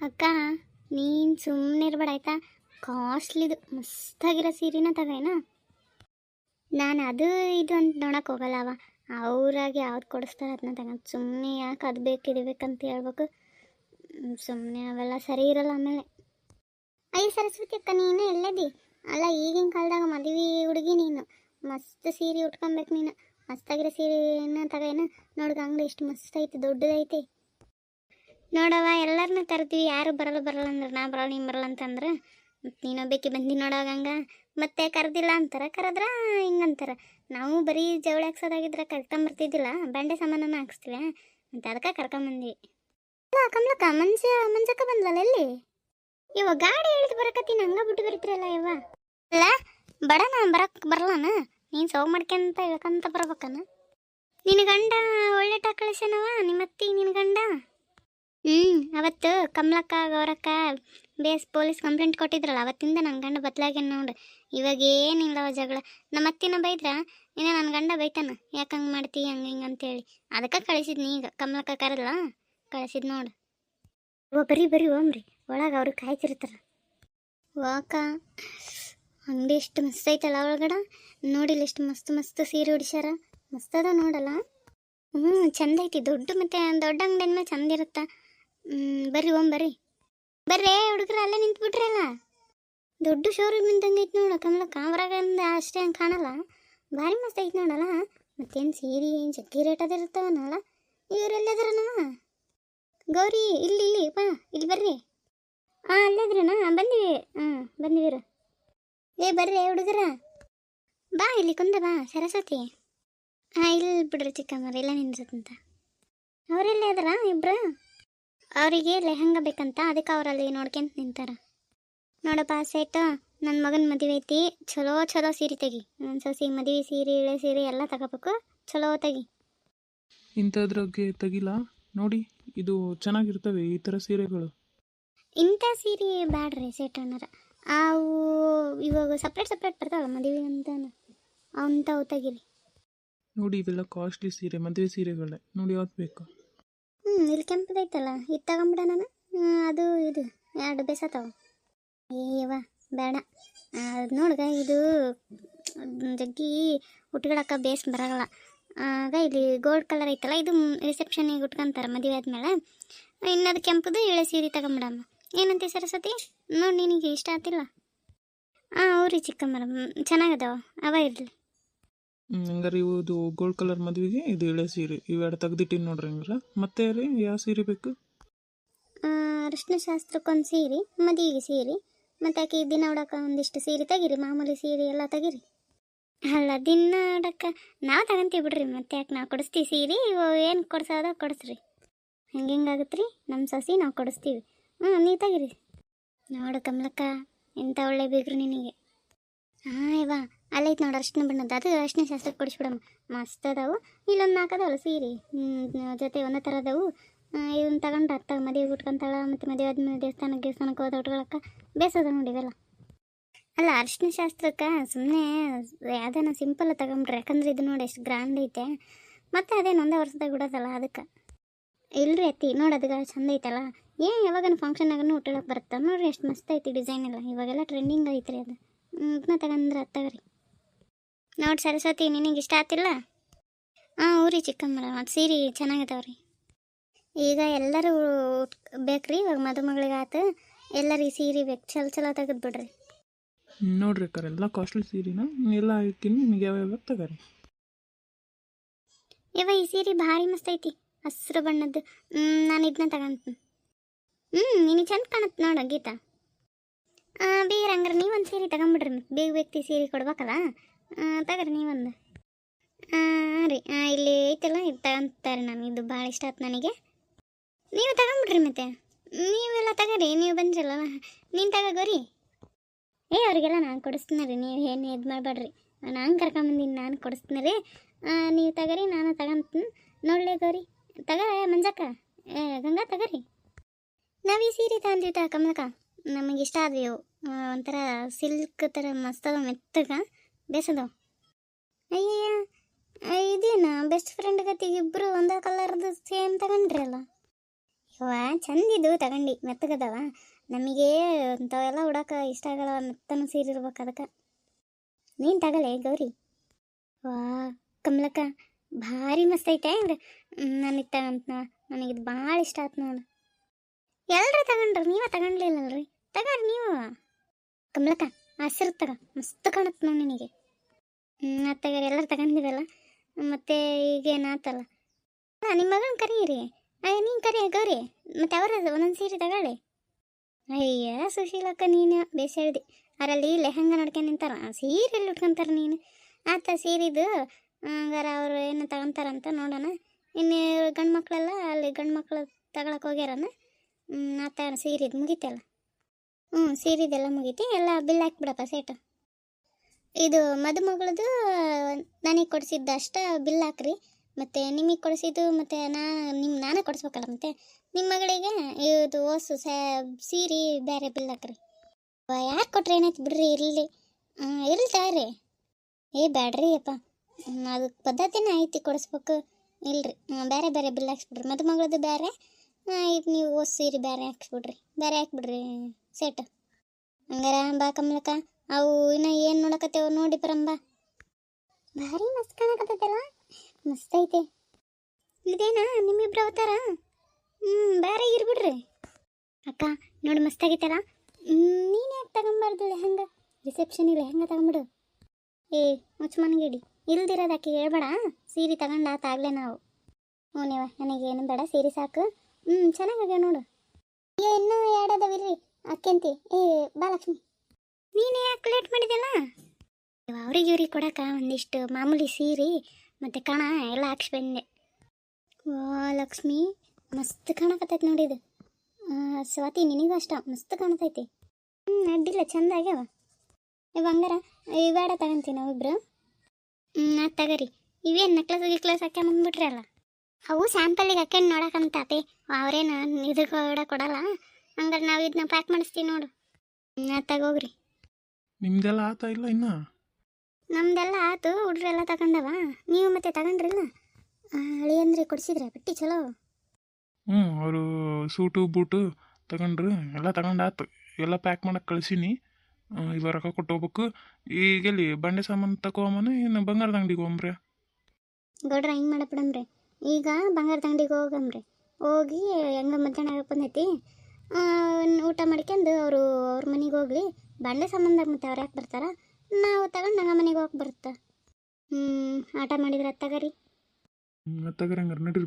ಅಕ್ಕ, ನೀನು ಸುಮ್ಮನೆ ಇರ್ಬೇಡ, ಆಯ್ತಾ? ಕಾಸ್ಟ್ಲಿದು, ಮಸ್ತಾಗಿರೋ ಸೀರೆನ ತಗೋಣ ನಾನು ಅದು ಇದು ಅಂತ ನೋಡಕ್ಕೆ ಹೋಗಲ್ಲವ ಅವ. ಅವ್ರಾಗಿ ಯಾವ್ದು ಕೊಡಿಸ್ತಾರೆ ಅದನ್ನ ತಗೊಂಡು ಸುಮ್ಮನೆ ಯಾಕೆ ಅದು ಬೇಕು ಇದು ಹೇಳ್ಬೇಕು. ಸುಮ್ಮನೆ ಅವೆಲ್ಲ ಸರಿ ಇರಲ್ಲ ಆಮೇಲೆ. ಅಯ್ಯ, ಸರಸ್ವತಿ ಅಕ್ಕ, ನೀನು ಎಲ್ಲದಿ? ಅಲ್ಲ, ಈಗಿನ ಕಾಲದಾಗ ಮದುವೆ ಹುಡುಗಿ ನೀನು. ಮಸ್ತ್ ಸೀರೆ ಉಟ್ಕೊಬೇಕು ನೀನು. ಮಸ್ತಾಗಿರೋ ಸೀರೆನ ತಗೋಣ ನೋಡಿದ ಅಂಗಡಿ ಎಷ್ಟು ಮಸ್ತ್ ಐತಿ, ದೊಡ್ಡದೈತಿ. ನೋಡವ ಎಲ್ಲರನ್ನೂ ತರ್ತೀವಿ. ಯಾರು ಬರಲ್ಲ ಬರಲ್ಲ ಅಂದ್ರೆ ನಾ ಬರಲ್ಲ, ನೀನು ಬರಲ್ಲ ಅಂತಂದ್ರೆ, ಮತ್ತು ನೀನೊಬ್ಬಾಕಿ ಬಂದು ನೋಡೋಗಂಗ ಮತ್ತೆ ಕರೆದಿಲ್ಲ ಅಂತಾರೆ, ಕರೆದ್ರೆ ಹಿಂಗಂತಾರೆ. ನಾವು ಬರೀ ಜವಳಿ ಹಾಕ್ಸೋದಾಗಿದ್ರೆ ಕರ್ಕೊಂಬರ್ತಿದ್ದಿಲ್ಲ, ಬಂಡೆ ಸಾಮಾನನ್ನು ಹಾಕ್ಸ್ತೀವಿ? ಅಂತ ಅದಕ್ಕೆ ಕರ್ಕೊಂಬಂದ್ವಿ. ಅಲ್ಲ, ಕಮಲಕ್ಕ, ಮಂಜ, ಮಂಜಕ್ಕ ಬಂದ್ಲಲ್ಲ ಎಲ್ಲಿ? ಇವ ಗಾಡಿ ಇಳಿದು ಬರಕತ್ತೀನಿ, ಹಂಗೆ ಬಿಟ್ಟು ಬರ್ತೀರಲ್ಲ ಇವ. ಅಲ್ಲ ಬಡ ನಾನು ಬರಕ್ ಬರಲ್ಲನ ನೀನು ಸೌ ಮಾಡ್ಕೊಂತ ಹೇಳ್ಕಂತ ಬರ್ಬೇಕನ? ನಿನ್ನ ಗಂಡ ಒಳ್ಳೆ ಕಳಿಸ್ಯಾನವ ನಿಮ್ಮ ಅತ್ತಿ ನಿನ್ನ ಗಂಡ? ಹ್ಞೂ ಅವತ್ತು ಕಮಲಕ್ಕ, ಗೌರಕ್ಕ, ಬೇಸ್ ಪೊಲೀಸ್ ಕಂಪ್ಲೇಂಟ್ ಕೊಟ್ಟಿದ್ರಲ್ಲ, ಅವತ್ತಿಂದ ನನ್ನ ಗಂಡ ಬದಲಾಗ್ಯಾನ ನೋಡು. ಇವಾಗ ಏನಿಲ್ಲವ ಜಗಳ. ನಮ್ಮ ಅತ್ತಿನ ಬೈದ್ರ? ಇನ್ನ ನನ್ನ ಗಂಡ ಬೈತಾನ? ಯಾಕೆ ಹಂಗೆ ಮಾಡ್ತಿ, ಹಂಗೆ ಹಿಂಗೆ ಅಂತೇಳಿ. ಅದಕ್ಕೆ ಕಳಿಸಿದ್ನಿ ಈಗ, ಕಮಲಕ್ಕ ಕರೆದ್ಲ? ಕಳಿಸಿದ್ ನೋಡು. ಓ, ಬರೀ ಬರೀ, ಓಮ್ರಿ. ಒಳಗೆ ಅವ್ರಿಗೆ ಕಾಯ್ತಿರ್ತಾರ. ವಾಕ, ಅಂಗಡಿ ಎಷ್ಟು ಮಸ್ತ್ ಐತಲ್ಲ ಒಳಗಡೆ. ನೋಡಿಲ್ಲ ಎಷ್ಟು ಮಸ್ತ್ ಮಸ್ತ್ ಸೀರೆ ಉಡಿಸ್ಯಾರ. ಮಸ್ತದ ನೋಡಲ್ಲ. ಹ್ಞೂ ಚಂದ ಐತಿ. ದೊಡ್ಡ ಮತ್ತೆ ದೊಡ್ಡ ಅಂಗಡಿ ಚಂದ ಇರುತ್ತ? ಬರ್ರಿ ಓಂ, ಬರ್ರಿ. ಬರ್ರಿ ಹುಡುಗರ, ಅಲ್ಲೇ ನಿಂತ್ಬಿಟ್ರಲ್ಲ ದೊಡ್ಡ ಶೋರೂಮ್ ಐತಿ ನೋಡ ಕಮಲಕ್ಕ ಹೊರಗಿಂದ ಅಷ್ಟೇ ಹಂಗೆ ಕಾಣಲ್ಲ. ಭಾರಿ ಮಸ್ತ್ ಐತಿ ನೋಡಲ್ಲ? ಮತ್ತೇನು ಸೀರೆ, ಏನು ಜಗ್ಗಿ ರೇಟ್ ಅದ ಇರ್ತಾವನಲ್ಲ ಗೌರಿ, ಇಲ್ಲಿ ಇಲ್ಲಿ, ಬಾ, ಇಲ್ಲಿ ಬರ್ರಿ. ಹಾಂ ಅಲ್ಲಿದ್ರನ ಬಂದಿವಿ. ಹಾಂ ಬಂದಿವಿರ ಏ, ಬರ್ರಿ ಹುಡುಗರ. ಬಾ, ಇಲ್ಲಿ ಕುಂದ ಬಾ, ಸರಸ್ವತಿ. ಹಾಂ ಇಲ್ಲಿ ಬಿಡ್ರಿ ಚಿಕ್ಕಮ್ಮರ ಇಲ್ಲ ನಿಂದ್ರತ್ತಂತ ಅವರೆಲ್ಲ ಅದಾರ, ಇಬ್ರು? ಅವರಿಗೆ ಲೆಹಂಗ ಬೇಕಂತ ಅದಕ್ಕೆ ಅವರಲ್ಲಿ ನೋಡ್ಕೊಂತ ನಿಂತಾರ. ನೋಡಪ್ಪ ಸೇಟ ನನ್ನ ಮಗನ ಮದುವೆ ಐತಿ ಚಲೋ ಚಲೋ ಸೀರೆ ತೆಗಿ. ನನ್ನ ಸೊಸಿ ಮದುವೆ ಸೀರೆ ಇಳೆ ಸೀರೆ ಎಲ್ಲ ತಗೋಬೇಕು ಚಲೋ ತೆಗಿ. ಇಂಥದ್ರಾಗೆ ತೆಗಿಲ್ಲ ನೋಡಿ ಇದು ಚೆನ್ನಾಗಿರ್ತವೆ ಈ ಥರ ಸೀರೆಗಳು. ಇಂಥ ಸೀರೆ ಬ್ಯಾಡ್ರಿ ಸೇಟಣ್ಣರ ಅವು ಇವಾಗ ಸಪ್ರೇಟ್ ಸಪ್ರೇಟ್ ಬರ್ತಾವಲ್ಲ ಮದುವೆ ಅಂತ ಅಂಥವು ತೆಗಿರಿ ನೋಡಿ ಇವೆಲ್ಲ ಕಾಸ್ಟ್ಲಿ ಸೀರೆ ಮದುವೆ ಸೀರೆಗಳೇ. ನೋಡಿ ಯಾವ್ದು ಬೇಕು. ಹ್ಞೂ ಇಲ್ಲಿ ಕೆಂಪದೈತಲ್ಲ, ಇದು ತಗೊಂಬಿಡ ನಾನು. ಅದು ಇದು, ಎರಡು ಬೇಸಾತಾವ. ಏವ ಬೇಡ. ಅದು ನೋಡ್ಗ, ಇದು ಜಗ್ಗಿ ಉಟ್ಕೊಳಕ್ಕೆ ಬೇಸ್ ಬರೋಲ್ಲ. ಆಗ ಇಲ್ಲಿ ಗೋಲ್ಡ್ ಕಲರ್ ಐತಲ್ಲ, ಇದು ರಿಸೆಪ್ಷನಿಗೆ ಉಟ್ಕೊಂತಾರೆ ಮದುವೆ ಆದ್ಮೇಲೆ. ಇನ್ನದು ಕೆಂಪದು ಇಳೆ ಸೀರೆ ತಗೊಂಬಿಡಮ್ಮ. ಏನಂತೆ ಸರಸ್ವತಿ? ನೋಡಿ ನಿನಗೆ ಇಷ್ಟ ಆತಿಲ್ಲ? ಹಾಂ ಅವ್ರಿ ಚಿಕ್ಕಮ್ಮರ ಚೆನ್ನಾಗದವ, ಅವ ಇರಲಿ. ಹಂಗಾರೆ ಇವುದು ಗೋಲ್ಡ್ ಕಲರ್ ಮದುವೆಗೆ ಇದು ಎಳೆ ಸೀರೆ. ಇವೆರಡು ತೆಗ್ದಿಟ್ಟಿನಿ ನೋಡ್ರಿ ಹಂಗಾರೆ. ಮತ್ತೆ ರೀ, ಯಾವ ಸೀರೆ ಬೇಕು? ಅರಿಶಿನ ಶಾಸ್ತ್ರಕ್ಕೊಂದು ಸೀರೆ, ಮದುವೆಗೆ ಸೀರೆ. ಮತ್ತು ಆಕೆ ದಿನ ಉಡಕ ಒಂದಿಷ್ಟು ಸೀರೆ ತೆಗೀರಿ, ಮಾಮೂಲಿ ಸೀರೆ ಎಲ್ಲ ತೆಗೀರಿ. ಅಲ್ಲ, ದಿನ ಉಡಕ ನಾವು ತಗೊಂತೀವಿ ಬಿಡ್ರಿ, ಮತ್ತೆ ಯಾಕೆ ನಾವು ಕೊಡಿಸ್ತೀವಿ ಸೀರೆ ಏನು ಕೊಡ್ಸೋದ ಕೊಡಿಸ್ರಿ. ಹಂಗೆ ಹೆಂಗಾಗತ್ತೆ ರೀ ನಮ್ಮ ಸಸಿ ನಾವು ಕೊಡಿಸ್ತೀವಿ. ಹ್ಞೂ ನೀ ತೆಗಿರಿ. ನೋಡು ಕಮಲಕ್ಕ ಎಂಥ ಒಳ್ಳೆ ಬೇಕ್ರಿ ನಿನಗೆ. ಹಾಂ ಇವ ಅಲ್ಲೈತೆ ನೋಡಿ ಅರ್ಶಿನ ಬಣ್ಣದ. ಅದು ಅರ್ಶಿನ ಶಾಸ್ತ್ರಕ್ಕೆ ಕೊಡಿಸ್ಬಿಡಮ್ಮ. ಮಸ್ತ್ ಅದಾವು. ಇಲ್ಲೊಂದು ನಾಲ್ಕದವಲ್ಲ ಸೀರೆ. ಹ್ಮ್, ಜೊತೆ ಒಂದೇ ಥರ ಅದಾವು. ಇವನ್ನ ತಗೊಂಡು ಅತ್ತ ಮದುವೆ ಉಟ್ಕೊಂತಾಳ ಮತ್ತು ಮದುವೆ ಆದ್ಮೇಲೆ ದೇವಸ್ಥಾನಕ್ಕೆ ದೇವಸ್ಥಾನಕ್ಕೆ ಹೋದ ಉಟ್ಕೊಳಕ್ಕೆ ಬೇಸದ ನೋಡಿ ಇವೆಲ್ಲ. ಅಲ್ಲ ಅರ್ಶಿನ ಶಾಸ್ತ್ರಕ್ಕೆ ಸುಮ್ಮನೆ ಯಾವ್ದಾನ ಸಿಂಪಲ್ ತಗೊಂಬಿಡ್ರಿ ಯಾಕಂದ್ರೆ ಇದು ನೋಡಿ ಎಷ್ಟು ಗ್ರ್ಯಾಂಡ್ ಐತೆ. ಮತ್ತೆ ಅದೇನು ಒಂದೇ ವರ್ಷದಾಗ ಬಿಡೋದಲ್ಲ ಅದಕ್ಕೆ. ಇಲ್ರಿ ಅತ್ತಿ ನೋಡಿ ಅದಕ್ಕೆ ಚಂದ ಐತಲ್ಲ. ಏನು ಯಾವಾಗನ ಫಂಕ್ಷನ್ನಾಗನು ಉಟ್ಕೊಳಕ್ಕೆ ಬರುತ್ತೆ. ನೋಡ್ರಿ ಎಷ್ಟು ಮಸ್ತ್ ಐತಿ ಡಿಸೈನ್ ಎಲ್ಲ. ಇವಾಗೆಲ್ಲ ಟ್ರೆಂಡಿಂಗ್ ಐತ್ರಿ ಅದು. ಇದನ್ನ ತಗೊಂಡ್ರೆ ತಗರಿ ನೋಡಿ ಸರಸ್ವತಿ ನಿನಗೆ ಇಷ್ಟ ಆತಿಲ್ಲ? ಹಾಂ ಊರಿ ಚಿಕ್ಕಮ್ಮರ ಮತ್ತು ಸೀರೆ ಚೆನ್ನಾಗಿದಾವ್ರಿ. ಈಗ ಎಲ್ಲರೂ ಬೇಕ್ರಿ ಇವಾಗ ಮದುಮಗಳಿಗೆ ಆತು. ಎಲ್ಲರಿಗೆ ಸೀರೆ ಬೇಕು ಚಲೋ ಚಲೋ ತೆಗೆದು ಬಿಡ್ರಿ. ನೋಡ್ರಿ ಅಕ್ಕಾರ ಎಲ್ಲ ಕಾಸ್ಟ್ಲಿ ಸೀರೆನ? ಎಲ್ಲ ನಿಮಗೆ ಯಾವ ತಗೋರಿ? ಇವ ಈ ಸೀರೆ ಭಾರಿ ಮಸ್ತ್ ಐತಿ ಹಸಿರು ಬಣ್ಣದ್ದು. ನಾನು ಇದನ್ನ ತಗೊಂತೀನಿ. ಹ್ಞೂ ನಿನಗೆ ಚಂದ ಕಾಣುತ್ತೆ ನೋಡ ಗೀತಾ. ಬೀರ ಹಂಗಾರೆ ನೀವೊಂದು ಸೀರೆ ತಗೊಂಬಿಡ್ರಿ ಬೇಗ ವ್ಯಕ್ತಿ ಸೀರೆ ಕೊಡ್ಬೇಕಲ್ಲ? ತಗರಿ ನೀವೊಂದು. ಹಾಂ ರೀ. ಹಾಂ ಇಲ್ಲಿ ಐತಲ್ಲ, ಇದು ತಗೊಂತಾರೆ ನಾನು ಇದು ಭಾಳ ಇಷ್ಟ ಆಯ್ತು ನನಗೆ. ನೀವು ತಗೊಂಬಿಡ್ರಿ ಮತ್ತೆ. ನೀವೆಲ್ಲ ತಗರಿ, ನೀವು ಬಂದ್ರಲ್ಲ. ನೀನು ತಗೋರಿ ಏ, ಅವರಿಗೆಲ್ಲ ನಾನು ಕೊಡಿಸ್ತೀನಿ ರೀ. ನೀವು ಏನು ಇದು ಮಾಡಬೇಡ್ರಿ. ನಾನು ಕರ್ಕೊಂಬಂದಿನಿ, ನಾನು ಕೊಡಿಸ್ತೀನಿ ರೀ. ನೀವು ತಗರಿ, ನಾನು ತಗೊಂತೀನಿ. ನೋಡಲೇ ಗೌರಿ. ತಗ ಮಂಜಕ್ಕ. ಗಂಗಾ, ತಗರಿ. ನಾವು ಈ ಸೀರೆ ತಗೊಂತೀವಿ ತ ಕಮಲಕ್ಕ. ನಮಗೆ ಇಷ್ಟ ಆದ್ವಿ ಒಂಥರ ಸಿಲ್ಕ್ ಥರ, ಮಸ್ತ್ ಮೆತ್ತಗ. ಬೇಸದವ. ಅಯ್ಯಯ್ಯ ಇದೇನ? ಬೆಸ್ಟ್ ಫ್ರೆಂಡ್ ಗತಿಗೆ ಇಬ್ಬರು ಒಂದೇ ಕಲರ್ದು ಸೇಮ್ ತಗೊಂಡ್ರಲ್ಲ? ಅಲ್ಲ ವಾ ಚಂದಿದ್ದು ತಗೊಂಡು, ಮೆತ್ತಗದವ. ನಮಗೆ ಅಂಥವೆಲ್ಲ ಉಡಾಕ ಇಷ್ಟ ಆಗಲ್ಲ, ಮೆತ್ತನ ಸೀರೆ ಅದಕ್ಕೆ. ನೀನು ತಗಲೇ, ಗೌರಿ? ವಾ ಕಮಲಕ್ಕ, ಭಾರಿ ಮಸ್ತ್ ಐತೆ ಅಂದ್ರೆ ನನಗೆ ತಗಂತ ನನಗಿದು ಭಾಳ ಇಷ್ಟ ಆಯ್ತು ನೋಡು. ಎಲ್ಲರೂ ತಗೊಂಡ್ರಿ, ನೀವ ತಗೊಂಡ್ಲಿಲ್ಲಲ್ರಿ ತಗೋರಿ ನೀವು. ಕಮಲಕ್ಕ ಹಸಿರು ತಗ, ಮಸ್ತ್ ಕಾಣುತ್ತೆ ನಿನಗೆ. ತಗೊಂಡಿದ್ದಲ್ಲ ಎಲ್ಲರೂ ತಗೊಂಡಿರಲ್ಲ ಮತ್ತೆ ಈಗೇನಾತಲ್ಲ? ಹಾಂ ನಿಮ್ಮ ಮಗನ ಕರೀರಿ. ಅಯ್ಯ, ನೀನು ಕರಿ ಗೌರಿ? ಮತ್ತೆ ಅವರ ಒಂದೊಂದು ಸೀರೆ ತಗೊಳ್ಳಿ. ಅಯ್ಯ, ಸುಶೀಲಕ್ಕ ನೀನು ಬೇಸ್ ಹೇಳ್ದಿ. ಅವರಲ್ಲಿ ಲೆಹಂಗ ನೋಡ್ಕೊಂಡು ನಿಂತಾರ. ಸೀರೆ ಎಲ್ಲಿ ಉಟ್ಕೊಂತಾರೆ ನೀನು? ಆತ ಸೀರಿದು, ಹಂಗಾರ ಅವರು ಏನು ತಗೊಂತಾರಂತ ನೋಡೋಣ. ಇನ್ನು ಗಂಡು ಮಕ್ಕಳೆಲ್ಲ ಅಲ್ಲಿ ಗಂಡು ಮಕ್ಕಳು ತಗೊಳಕ್ಕೆ ಹೋಗ್ಯಾರನ ಆತ ಸೀರಿದು ಮುಗೀತಲ್ಲ? ಹ್ಞೂ ಸೀರಿದೆಲ್ಲ ಮುಗೀತಿ. ಎಲ್ಲ ಬಿಲ್ ಹಾಕ್ಬಿಡಪ್ಪ, ಸೇಟು. ಇದು ಮದುಮಗಳದು ನನಗೆ ಕೊಡಿಸಿದ್ದು ಅಷ್ಟು ಬಿಲ್ ಹಾಕ್ರಿ. ಮತ್ತು ನಿಮಗೆ ಕೊಡಿಸಿದ್ದು, ಮತ್ತು ನಾ ನಿಮ್ಮ ನಾನೇ ಕೊಡಿಸ್ಬೇಕಲ್ಲ ಮತ್ತೆ? ನಿಮ್ಮ ಮಗಳಿಗೆ ಇದು ಓಸು ಸೀರೆ ಬೇರೆ ಬಿಲ್ ಹಾಕ್ರಿ. ಯಾರು ಕೊಟ್ರೆ ಏನಾಯ್ತು ಬಿಡ್ರಿ ಇರಲಿ. ಇರಲಿ ತಗೋರಿ ಏ, ಬ್ಯಾಡ್ರಿ ಅಪ್ಪ. ಅದು ಪದ್ಧತಿನೇ ಐತಿ ಕೊಡಿಸ್ಬೇಕು. ಇಲ್ರಿ. ಬೇರೆ ಬೇರೆ ಬಿಲ್ ಹಾಕ್ಸ್ಬಿಡ್ರಿ. ಮದುಮಗಳದ್ದು ಬೇರೆ ಇದು ನೀವು ಓಸ್ ಸೀರೆ ಬೇರೆ ಹಾಕ್ಸ್ಬಿಡ್ರಿ. ಬೇರೆ ಹಾಕ್ಬಿಡ್ರಿ ಸೆಟ್ ಹಂಗಾರ ಬಾ ಕಮಲಕ್ಕ. ಅವು ಇನ್ನ ಏನು ನೋಡಕತ್ತೇವ ನೋಡಿ ಪರಂಬ. ಭಾರಿ ಮಸ್ತ್ ಕಾಣಕತ್ತೈತಲ್ಲ? ಮಸ್ತ್ ಐತೆ. ಇದೇನಾ ನಿಮ್ಮಿಬ್ರ ಅವತಾರ? ಹ್ಞೂ ಬೇರೆ ಇರ್ಬಿಡ್ರಿ ಅಕ್ಕ, ನೋಡಿ ಮಸ್ತ್ ಆಗೈತಲ್ಲ? ನೀನು ಯಾಕೆ ತಗೊಂಬಾರ್ದು ಲೆಹಂಗ ಇಲ್ಲ ಹೆಂಗ ತಗೊಂಬಿಡು. ಏ, ಮುಚ್ಚಮನ್ಗಿಡಿ, ಇಲ್ದಿರೋದು ಆಕೆ ಹೇಳ್ಬೇಡ, ಸೀರೆ ತಗೊಂಡ ಆತಾಗಲೇ ನಾವು. ಹ್ಞೂ ನೀವ ನನಗೇನು ಬೇಡ, ಸೀರೆ ಸಾಕು. ಹ್ಞೂ ಚೆನ್ನಾಗಾಗ್ಯ ನೋಡು. ಏ, ಇನ್ನೂ ಎರಡದವಿರ್ರಿ ಅಕ್ಕಂತಿ. ಏ ಬಾ ಲಕ್ಷ್ಮಿ ನೀನೇ ಯಾಕೆ ಲೇಟ್ ಮಾಡಿದೆಲ್ಲ ಅವ್ರಿಗೆ ಇವ್ರಿಗೆ ಕೊಡಕ ಒಂದಿಷ್ಟು ಮಾಮೂಲಿ ಸೀರೆ ಮತ್ತು ಕಣ ಎಲ್ಲ ಹಾಕ್ಸಿ ಬಂದೆ. ಓ ಲಕ್ಷ್ಮಿ ಮಸ್ತ್ ಕಾಣಕತ್ತೈತಿ ನೋಡಿ ಇದು. ಆ, ಸ್ವಾತಿ ನಿನಗೂ ಅಷ್ಟ ಮಸ್ತ್ ಕಾಣತೈತಿ. ಹ್ಞೂ ಅಡ್ಡಿಲ್ಲ ಚಂದ ಆಗ್ಯಾವ. ಇವ್ ಹಂಗಾರ ಇವಾಡ ತಗೊಂತೀವಿ ನಾವಿಬ್ರು ಹ್ಞೂ ಅದು ತಗರಿ. ಇವೇನು ನೆಕ್ಲೆಸ್ ಗಿಕ್ಲೆಸ್ ಹಾಕ್ಯ ಬಂದ್ಬಿಟ್ರಲ್ಲ ಅವು ಸ್ಯಾಂಪಲಿಗೆ ಹಾಕ್ಯಂಡು ನೋಡಕ್ಕಂತಾತಿ ಅವ್ರೇನು ಇದು ಕೂಡ ಕೊಡಲ್ಲ. ಹಂಗಾರೆ ನಾವು ಇದನ್ನ ಪ್ಯಾಕ್ ಮಾಡಿಸ್ತೀವಿ ನೋಡು. ಹ್ಞೂ ಅದು ತಗೋಗ್ರಿ. ನಿಮ್ದೆಲ್ಲ ಆತ ಇಲ್ಲ ಇನ್ನ? ನಮ್ದೆಲ್ಲ ಆತು ಹುಡ್ರೆಲ್ಲ ತಗೊಂಡವ. ನೀವು ಮತ್ತೆ ತಗೊಂಡ್ರಿಲ್ಲ? ಅಳಿಯಂದ್ರೆ ಕೊಡಿಸಿದ್ರೆ ಬಟ್ಟಿ ಚಲೋ. ಹ್ಞೂ ಅವರು ಸೂಟು ಬೂಟು ತಗೊಂಡ್ರು ಎಲ್ಲ ತಗೊಂಡು ಆತು ಎಲ್ಲ ಪ್ಯಾಕ್ ಮಾಡಕ್ಕೆ ಕಳಿಸೀನಿ. ಇವಾಗ ರೊಕ್ಕ ಕೊಟ್ಟು ಹೋಗ್ಬೇಕು. ಈಗ ಎಲ್ಲಿ ಬಂಡೆ ಸಾಮಾನು ತಗೋಮನೆ ಇನ್ನು ಬಂಗಾರದ ಅಂಗಡಿಗೆ ಹೋಗ್ರಿ ಗೌಡ್ರ ಹಿಂಗೆ ಮಾಡಬಿಡಮ್ರಿ ಈಗ ಬಂಗಾರದ ಅಂಗಡಿಗೆ ಹೋಗಮ್ರಿ ಹೋಗಿ ಹೆಂಗ ಮಧ್ಯಾಹ್ನ ಬಂದೈತಿ. ಊಟ ಮಾಡ್ಕೊಂಡು ಅವರು ಅವ್ರ ಮನೆಗೆ ಹೋಗ್ಲಿ. ಬಂಡೆ ಸಂಬಂಧ ಮತ್ತೆ ಅವ್ರು ಯಾಕೆ ಬರ್ತಾರ? ನಾವು ತಗೊಂಡು ನಮ್ಮ ಮನೆಗೆ ಹೋಗಿ ಬರುತ್ತೆ? ಹ್ಞೂ ಆಟ ಮಾಡಿದ್ರೆ ಅತ್ತಗರಿ? ತಗರಂಗಾರ ನಡೀರಿ